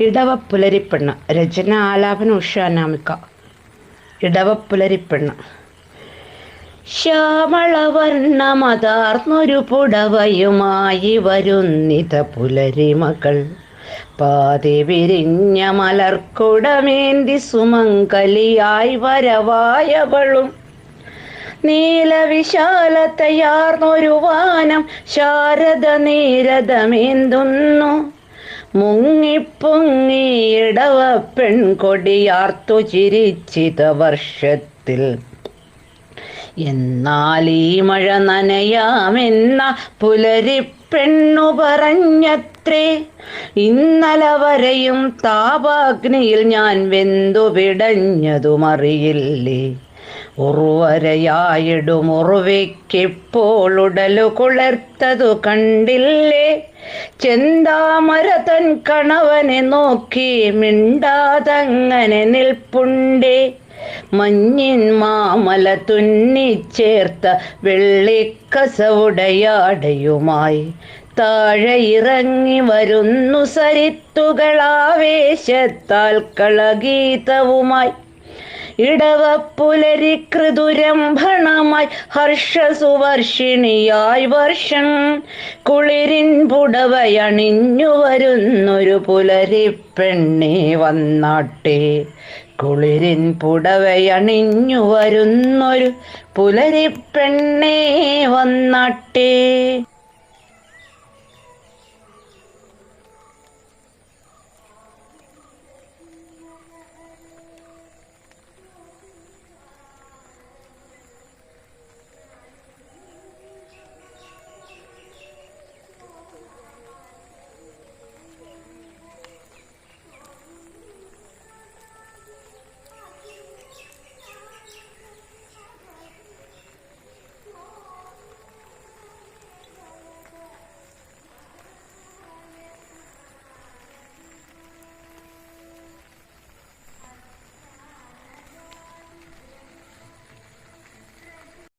ഇടവപ്പുലരിപ്പെണ്ണ്. രചന ആലാപന ഉഷ അനാമിക ഇടവപ്പുലരിപ്പെണ്ണ്. ശ്യാമളവർണമതാർന്നൊരു പുടവയുമായി വരുന്നിത പുലരിമകൾ. പാതി വിരിഞ്ഞ മലർക്കുടമേന്തി സുമംഗലിയായി വരവായവളും. നീലവിശാലതയാർന്നൊരു വാനം ശാരദ നീരതമേന്തുന്നു മുങ്ങിപ്പൊങ്ങിയിടവ പെൺകൊടിയാർത്തു ചിരിച്ചിത വർഷത്തിൽ എന്നാൽ ഈ മഴ നനയാമെന്ന പുലരി പെണ്ണു പറഞ്ഞത്രേ ഇന്നലെ വരെയും താപാഗ്നിയിൽ ഞാൻ വെന്തു പിടഞ്ഞതുമറിയില്ലേ ഉറുവരയായിടും ഉറുവയ്ക്കിപ്പോൾ ഉടലു കുളിർത്തതു കണ്ടില്ലേ? ചെന്താമര തൻ കണവനെ നോക്കി മിണ്ടാതങ്ങനെ നിൽപ്പുണ്ടേ? മഞ്ഞിൻ മാമല തുന്നിച്ചേർത്ത വെള്ളിക്കസവുടയാടയുമായി താഴെ ഇറങ്ങി വരുന്നു സരിത്തുകളാവേശത്താൽ കളഗീതവുമായി ഇടവപ്പുലരി കൃതുരംഭണമായി ഹർഷസുവർഷിണിയായി വർഷം. കുളിരിൻ പുടവയണിഞ്ഞു വരുന്നൊരു പുലരി വന്നാട്ടെ. കുളിരിൻ പുടവയണിഞ്ഞു വരുന്നൊരു പുലരി പെണ്ണേ വന്നാട്ടെ.